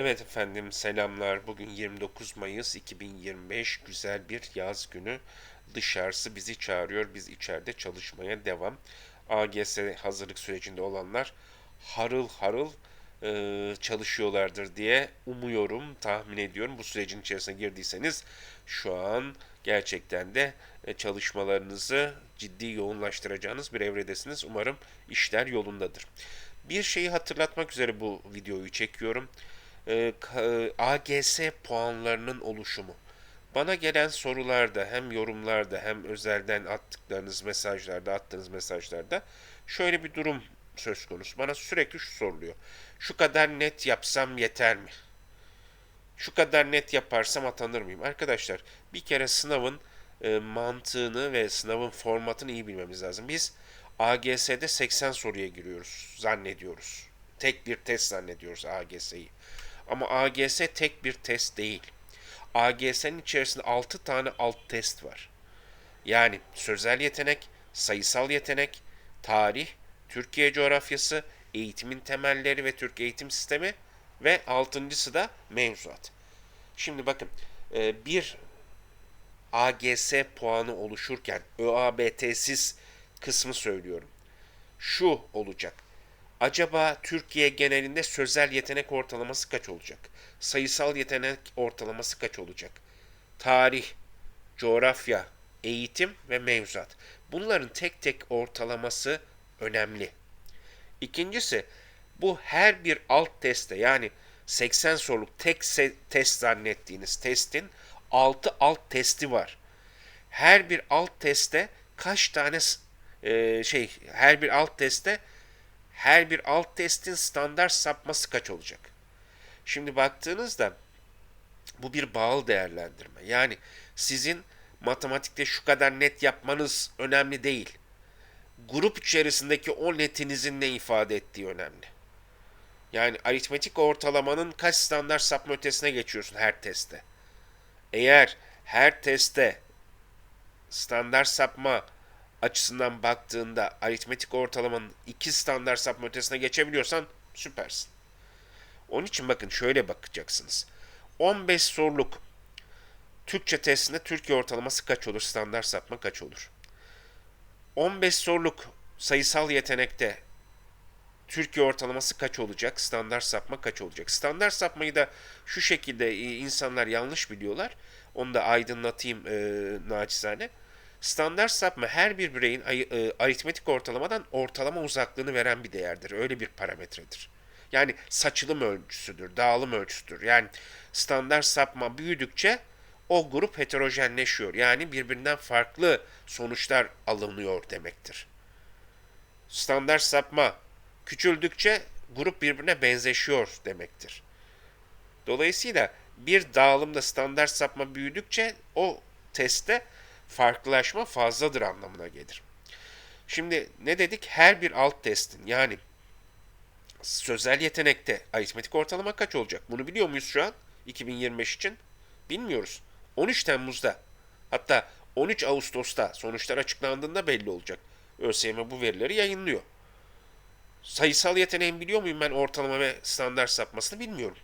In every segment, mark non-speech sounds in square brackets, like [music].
Evet efendim selamlar. Bugün 29 Mayıs 2025 güzel bir yaz günü. Dışarısı bizi çağırıyor. Biz içeride çalışmaya devam. AGS hazırlık sürecinde olanlar harıl harıl e, çalışıyorlardır diye umuyorum, tahmin ediyorum. Bu sürecin içerisine girdiyseniz şu an gerçekten de e, çalışmalarınızı ciddi yoğunlaştıracağınız bir evredesiniz. Umarım işler yolundadır. Bir şeyi hatırlatmak üzere bu videoyu çekiyorum. E, AGS puanlarının oluşumu. Bana gelen sorularda hem yorumlarda hem özelden attıklarınız mesajlarda, attığınız mesajlarda şöyle bir durum söz konusu. Bana sürekli şu soruluyor. Şu kadar net yapsam yeter mi? Şu kadar net yaparsam atanır mıyım? Arkadaşlar bir kere sınavın e, mantığını ve sınavın formatını iyi bilmemiz lazım. Biz AGS'de 80 soruya giriyoruz zannediyoruz. Tek bir test zannediyoruz AGS'yi. Ama AGS tek bir test değil. AGS'nin içerisinde 6 tane alt test var. Yani sözel yetenek, sayısal yetenek, tarih, Türkiye coğrafyası, eğitimin temelleri ve Türk eğitim sistemi ve altıncısı da mevzuat. Şimdi bakın e, bir AGS puanı oluşurken ÖABT'siz kısmı söylüyorum. Şu olacak. Acaba Türkiye genelinde sözel yetenek ortalaması kaç olacak? Sayısal yetenek ortalaması kaç olacak? Tarih, coğrafya, eğitim ve mevzuat. Bunların tek tek ortalaması önemli. İkincisi bu her bir alt teste yani 80 soruluk tek test zannettiğiniz testin 6 alt testi var. Her bir alt teste kaç tane e, şey her bir alt teste her bir alt testin standart sapması kaç olacak? Şimdi baktığınızda bu bir bağıl değerlendirme. Yani sizin matematikte şu kadar net yapmanız önemli değil. Grup içerisindeki o netinizin ne ifade ettiği önemli. Yani aritmetik ortalamanın kaç standart sapma ötesine geçiyorsun her testte. Eğer her testte standart sapma açısından baktığında aritmetik ortalamanın iki standart sapma ötesine geçebiliyorsan süpersin. Onun için bakın şöyle bakacaksınız. 15 soruluk Türkçe testinde Türkiye ortalaması kaç olur? Standart sapma kaç olur? 15 soruluk sayısal yetenekte Türkiye ortalaması kaç olacak? Standart sapma kaç olacak? Standart sapmayı da şu şekilde e, insanlar yanlış biliyorlar. Onu da aydınlatayım e, naçizane. Standart sapma her bir bireyin e, aritmetik ortalamadan ortalama uzaklığını veren bir değerdir. Öyle bir parametredir. Yani saçılım ölçüsüdür, dağılım ölçüsüdür. Yani standart sapma büyüdükçe o grup heterojenleşiyor. Yani birbirinden farklı sonuçlar alınıyor demektir. Standart sapma küçüldükçe grup birbirine benzeşiyor demektir. Dolayısıyla bir dağılımda standart sapma büyüdükçe o testte farklılaşma fazladır anlamına gelir. Şimdi ne dedik? Her bir alt testin yani sözel yetenekte aritmetik ortalama kaç olacak? Bunu biliyor muyuz şu an 2025 için? Bilmiyoruz. 13 Temmuz'da hatta 13 Ağustos'ta sonuçlar açıklandığında belli olacak. ÖSYM bu verileri yayınlıyor. Sayısal yeteneğin biliyor muyum ben ortalama ve standart sapmasını bilmiyorum.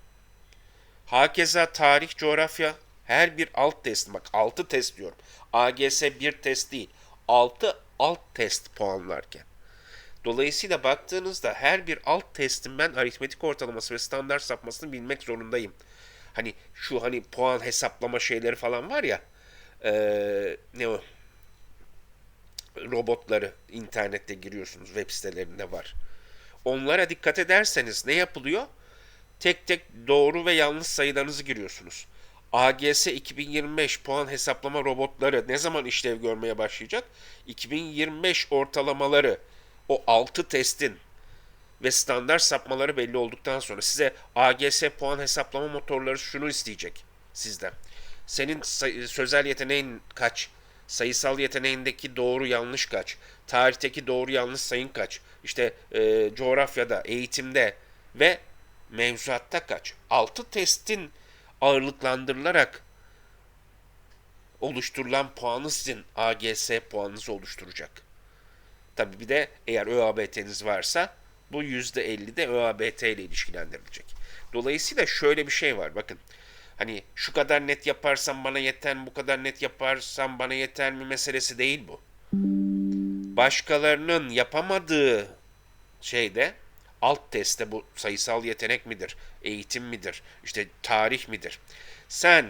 Hakeza tarih, coğrafya her bir alt test bak 6 test diyorum. AGS bir test değil. 6 alt test puanlarken. Dolayısıyla baktığınızda her bir alt testin ben aritmetik ortalaması ve standart sapmasını bilmek zorundayım. Hani şu hani puan hesaplama şeyleri falan var ya. Ee, ne o? Robotları internette giriyorsunuz web sitelerinde var. Onlara dikkat ederseniz ne yapılıyor? Tek tek doğru ve yanlış sayılarınızı giriyorsunuz. AGS 2025 puan hesaplama robotları ne zaman işlev görmeye başlayacak? 2025 ortalamaları o 6 testin ve standart sapmaları belli olduktan sonra size AGS puan hesaplama motorları şunu isteyecek sizden. Senin sözel yeteneğin kaç? Sayısal yeteneğindeki doğru yanlış kaç? Tarihteki doğru yanlış sayın kaç? İşte e, coğrafyada, eğitimde ve mevzuatta kaç? 6 testin ağırlıklandırılarak oluşturulan puanı sizin AGS puanınızı oluşturacak. Tabi bir de eğer ÖABT'niz varsa Bu %50 de ÖABT ile ilişkilendirilecek. Dolayısıyla şöyle bir şey var. Bakın hani şu kadar net yaparsam bana yeter bu kadar net yaparsam bana yeter mi meselesi değil bu. Başkalarının yapamadığı şeyde alt testte bu sayısal yetenek midir, eğitim midir, işte tarih midir? Sen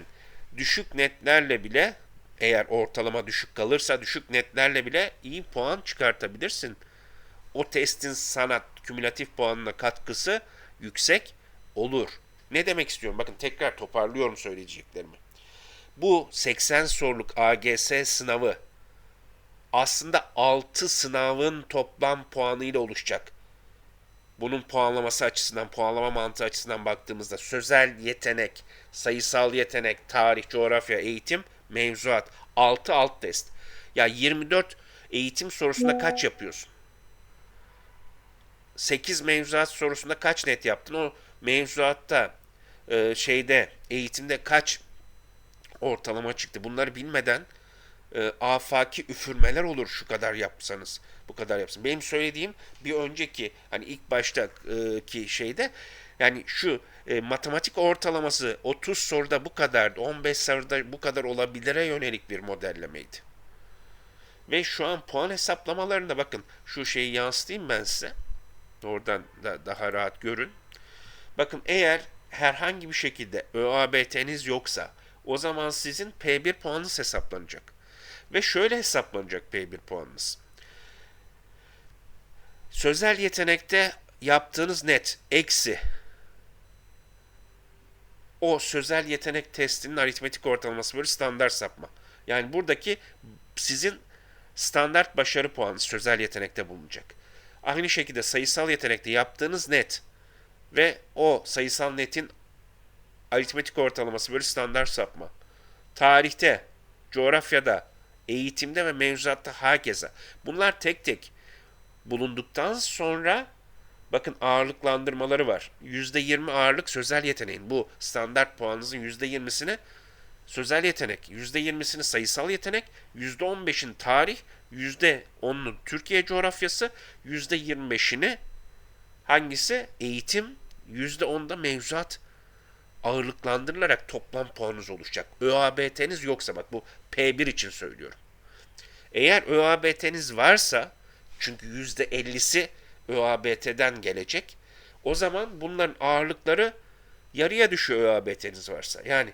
düşük netlerle bile eğer ortalama düşük kalırsa düşük netlerle bile iyi puan çıkartabilirsin. O testin sana kümülatif puanına katkısı yüksek olur. Ne demek istiyorum? Bakın tekrar toparlıyorum söyleyeceklerimi. Bu 80 soruluk AGS sınavı aslında 6 sınavın toplam puanıyla oluşacak. Bunun puanlaması açısından, puanlama mantığı açısından baktığımızda sözel yetenek, sayısal yetenek, tarih, coğrafya, eğitim, mevzuat. 6 alt test. Ya 24 eğitim sorusunda kaç yapıyorsun? 8 mevzuat sorusunda kaç net yaptın? O mevzuatta e, şeyde eğitimde kaç ortalama çıktı? Bunları bilmeden e, afaki üfürmeler olur şu kadar yapsanız. Bu kadar yapsın. Benim söylediğim bir önceki hani ilk baştaki şeyde yani şu e, matematik ortalaması 30 soruda bu kadar, 15 soruda bu kadar olabilire yönelik bir modellemeydi. Ve şu an puan hesaplamalarında bakın şu şeyi yansıtayım ben size. Oradan da daha rahat görün. Bakın eğer herhangi bir şekilde ÖABT'niz yoksa o zaman sizin P1 puanınız hesaplanacak. Ve şöyle hesaplanacak P1 puanınız. Sözel yetenekte yaptığınız net eksi o sözel yetenek testinin aritmetik ortalaması böyle standart sapma. Yani buradaki sizin standart başarı puanı sözel yetenekte bulunacak. Aynı şekilde sayısal yetenekte yaptığınız net ve o sayısal netin aritmetik ortalaması böyle standart sapma. Tarihte, coğrafyada, eğitimde ve mevzuatta herkese. Bunlar tek tek bulunduktan sonra bakın ağırlıklandırmaları var. %20 ağırlık sözel yeteneğin. Bu standart puanınızın %20'sini sözel yetenek, %20'sini sayısal yetenek, %15'in tarih, %10'unu Türkiye coğrafyası, %25'ini hangisi? Eğitim, %10'da mevzuat ağırlıklandırılarak toplam puanınız oluşacak. ÖABT'niz yoksa bak bu P1 için söylüyorum. Eğer ÖABT'niz varsa çünkü %50'si ÖABT'den gelecek. O zaman bunların ağırlıkları yarıya düşüyor ÖABT'niz varsa. Yani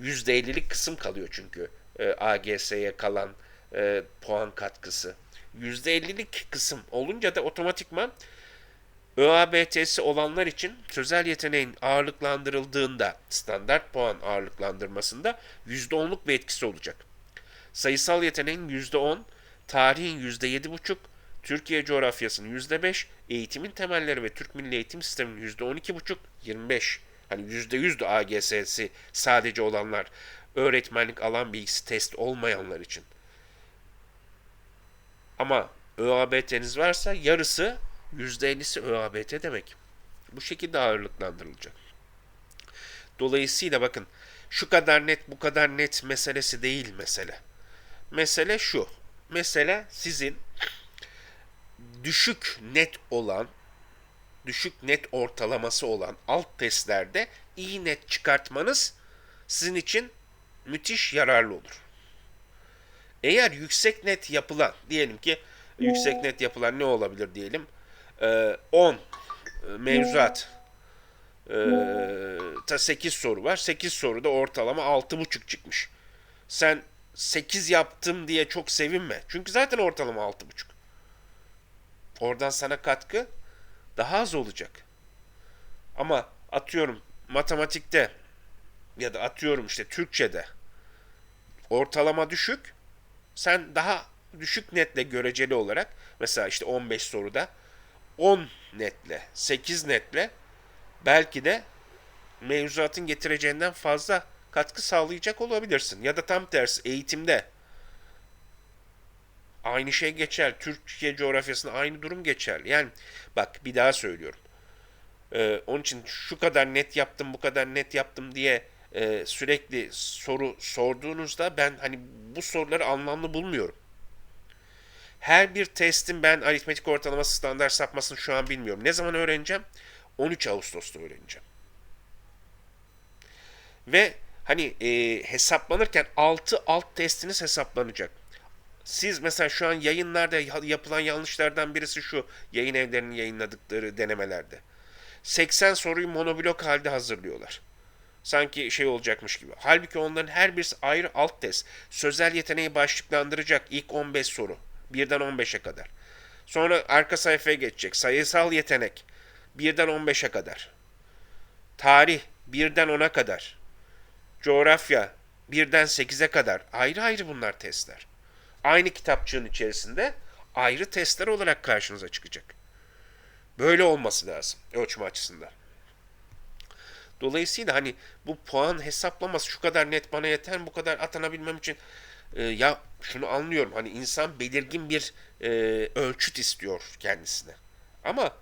%50'lik kısım kalıyor çünkü e, AGS'ye kalan e, puan katkısı. %50'lik kısım olunca da otomatikman ÖABT'si olanlar için sözel yeteneğin ağırlıklandırıldığında standart puan ağırlıklandırmasında %10'luk bir etkisi olacak. Sayısal yeteneğin %10, tarihin %7,5, Türkiye coğrafyasının %5, eğitimin temelleri ve Türk Milli Eğitim Sistemi'nin %12,5, 25. Hani %100'dü AGS'si sadece olanlar, öğretmenlik alan bilgisi test olmayanlar için. Ama ÖABT'niz varsa yarısı %50'si ÖABT demek. Bu şekilde ağırlıklandırılacak. Dolayısıyla bakın şu kadar net bu kadar net meselesi değil mesele. Mesele şu. Mesele sizin düşük net olan düşük net ortalaması olan alt testlerde iyi net çıkartmanız sizin için müthiş yararlı olur. Eğer yüksek net yapılan, diyelim ki yüksek net yapılan ne olabilir diyelim? 10 ee, mevzuat. Ee, 8 soru var. 8 soruda ortalama 6,5 çıkmış. Sen 8 yaptım diye çok sevinme. Çünkü zaten ortalama 6,5. Oradan sana katkı daha az olacak. Ama atıyorum matematikte ya da atıyorum işte Türkçe'de ortalama düşük. Sen daha düşük netle göreceli olarak mesela işte 15 soruda 10 netle, 8 netle belki de mevzuatın getireceğinden fazla katkı sağlayacak olabilirsin. Ya da tam tersi eğitimde aynı şey geçer. Türkiye coğrafyasında aynı durum geçer. Yani bak bir daha söylüyorum. Ee, onun için şu kadar net yaptım, bu kadar net yaptım diye e, sürekli soru sorduğunuzda ben hani bu soruları anlamlı bulmuyorum. Her bir testin ben aritmetik ortalaması standart sapmasını şu an bilmiyorum. Ne zaman öğreneceğim? 13 Ağustos'ta öğreneceğim. Ve hani e, hesaplanırken 6 alt testiniz hesaplanacak. Siz mesela şu an yayınlarda yapılan yanlışlardan birisi şu. Yayın evlerinin yayınladıkları denemelerde. 80 soruyu monoblok halde hazırlıyorlar. Sanki şey olacakmış gibi. Halbuki onların her birisi ayrı alt test. Sözel yeteneği başlıklandıracak ilk 15 soru. Birden 15'e kadar. Sonra arka sayfaya geçecek. Sayısal yetenek. Birden 15'e kadar. Tarih. Birden 10'a kadar. Coğrafya. Birden 8'e kadar. Ayrı ayrı bunlar testler. Aynı kitapçığın içerisinde ayrı testler olarak karşınıza çıkacak. Böyle olması lazım ölçme açısından. Dolayısıyla hani bu puan hesaplaması şu kadar net bana yeter bu kadar atanabilmem için e, ya şunu anlıyorum hani insan belirgin bir e, ölçüt istiyor kendisine. Ama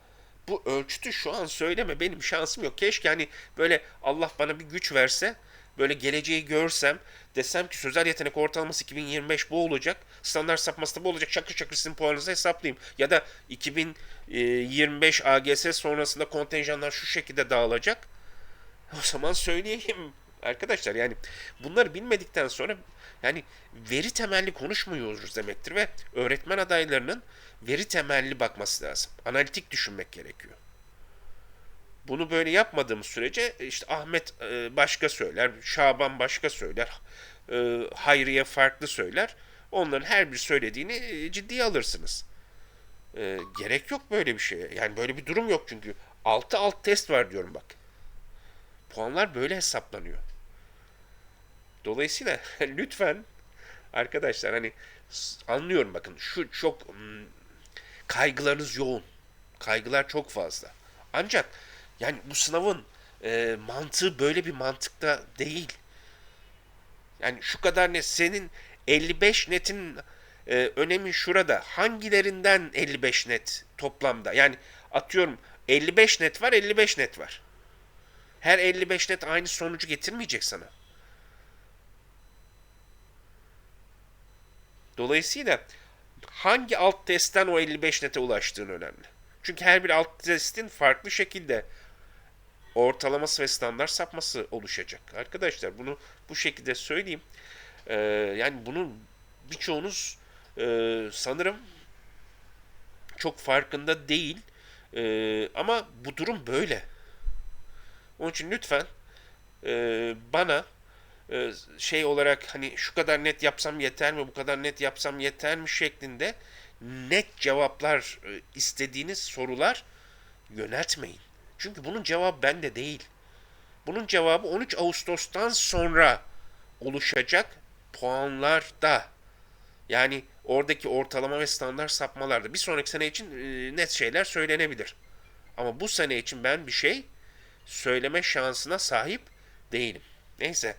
bu ölçütü şu an söyleme benim şansım yok. Keşke hani böyle Allah bana bir güç verse böyle geleceği görsem desem ki sözel yetenek ortalaması 2025 bu olacak. Standart sapması da bu olacak. Şakır şakır sizin puanınızı hesaplayayım. Ya da 2025 AGS sonrasında kontenjanlar şu şekilde dağılacak. O zaman söyleyeyim arkadaşlar yani bunları bilmedikten sonra yani veri temelli konuşmuyoruz demektir ve öğretmen adaylarının veri temelli bakması lazım. Analitik düşünmek gerekiyor. Bunu böyle yapmadığımız sürece işte Ahmet e, başka söyler, Şaban başka söyler, e, Hayriye farklı söyler. Onların her bir söylediğini e, ciddiye alırsınız. Gerek yok böyle bir şeye. Yani böyle bir durum yok çünkü. 6 alt test var diyorum bak. Puanlar böyle hesaplanıyor. Dolayısıyla [laughs] lütfen arkadaşlar hani anlıyorum bakın şu çok hmm, kaygılarınız yoğun. Kaygılar çok fazla. Ancak yani bu sınavın e, mantığı böyle bir mantıkta değil. Yani şu kadar ne senin 55 netin e, önemi şurada. Hangilerinden 55 net toplamda? Yani atıyorum 55 net var 55 net var. Her 55 net aynı sonucu getirmeyecek sana. Dolayısıyla hangi alt testten o 55 nete ulaştığın önemli. Çünkü her bir alt testin farklı şekilde ortalaması ve standart sapması oluşacak. Arkadaşlar bunu bu şekilde söyleyeyim. Ee, yani bunun birçoğunuz e, sanırım çok farkında değil. E, ama bu durum böyle. Onun için lütfen e, bana şey olarak hani şu kadar net yapsam yeter mi, bu kadar net yapsam yeter mi şeklinde net cevaplar e, istediğiniz sorular yöneltmeyin. Çünkü bunun cevabı bende değil. Bunun cevabı 13 Ağustos'tan sonra oluşacak puanlarda. Yani oradaki ortalama ve standart sapmalarda. Bir sonraki sene için e, net şeyler söylenebilir. Ama bu sene için ben bir şey söyleme şansına sahip değilim. Neyse.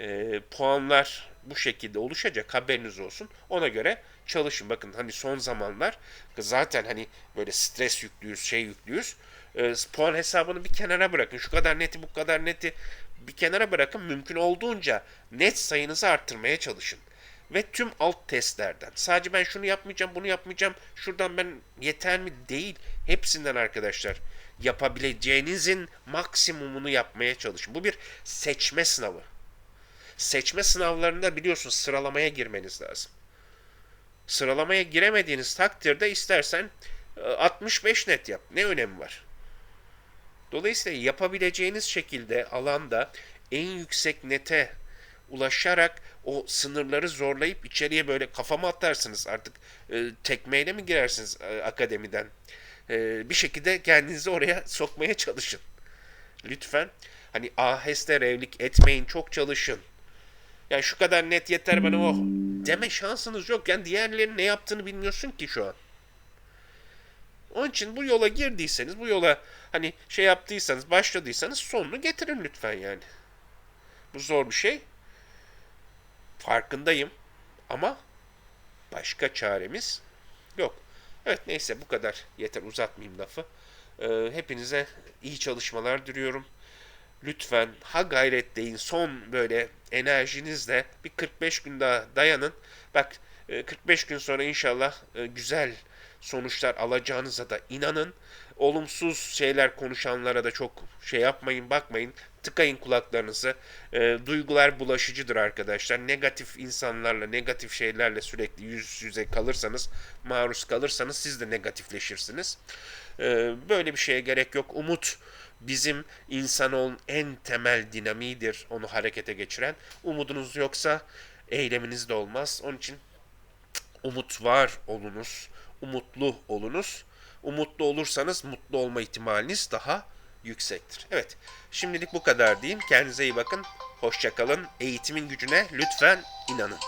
E, puanlar bu şekilde oluşacak haberiniz olsun. Ona göre çalışın. Bakın hani son zamanlar zaten hani böyle stres yüklüyüz, şey yüklüyüz. E, puan hesabını bir kenara bırakın. Şu kadar neti, bu kadar neti bir kenara bırakın. Mümkün olduğunca net sayınızı arttırmaya çalışın. Ve tüm alt testlerden. Sadece ben şunu yapmayacağım, bunu yapmayacağım. Şuradan ben yeter mi? Değil. Hepsinden arkadaşlar yapabileceğinizin maksimumunu yapmaya çalışın. Bu bir seçme sınavı. Seçme sınavlarında biliyorsunuz sıralamaya girmeniz lazım. Sıralamaya giremediğiniz takdirde istersen 65 e, net yap. Ne önemi var? Dolayısıyla yapabileceğiniz şekilde alanda en yüksek nete ulaşarak o sınırları zorlayıp içeriye böyle kafama atarsınız artık e, tekmeyle mi girersiniz e, akademiden? e, bir şekilde kendinizi oraya [laughs] sokmaya çalışın. Lütfen hani aheste revlik etmeyin çok çalışın. Yani şu kadar net yeter bana o deme şansınız yok. Yani diğerlerinin ne yaptığını bilmiyorsun ki şu an. Onun için bu yola girdiyseniz, bu yola hani şey yaptıysanız, başladıysanız sonunu getirin lütfen yani. Bu zor bir şey. Farkındayım. Ama başka çaremiz yok. Evet neyse bu kadar. Yeter uzatmayayım lafı. Ee, hepinize iyi çalışmalar diliyorum. Lütfen ha gayret deyin. Son böyle enerjinizle bir 45 gün daha dayanın. Bak E, 45 gün sonra inşallah e, güzel sonuçlar alacağınıza da inanın. Olumsuz şeyler konuşanlara da çok şey yapmayın, bakmayın. Tıkayın kulaklarınızı. E, duygular bulaşıcıdır arkadaşlar. Negatif insanlarla, negatif şeylerle sürekli yüz yüze kalırsanız, maruz kalırsanız siz de negatifleşirsiniz. E, böyle bir şeye gerek yok. Umut bizim insanoğlunun en temel dinamiğidir onu harekete geçiren. Umudunuz yoksa eyleminiz de olmaz. Onun için umut var olunuz, umutlu olunuz. Umutlu olursanız mutlu olma ihtimaliniz daha yüksektir. Evet, şimdilik bu kadar diyeyim. Kendinize iyi bakın. Hoşçakalın. Eğitimin gücüne lütfen inanın.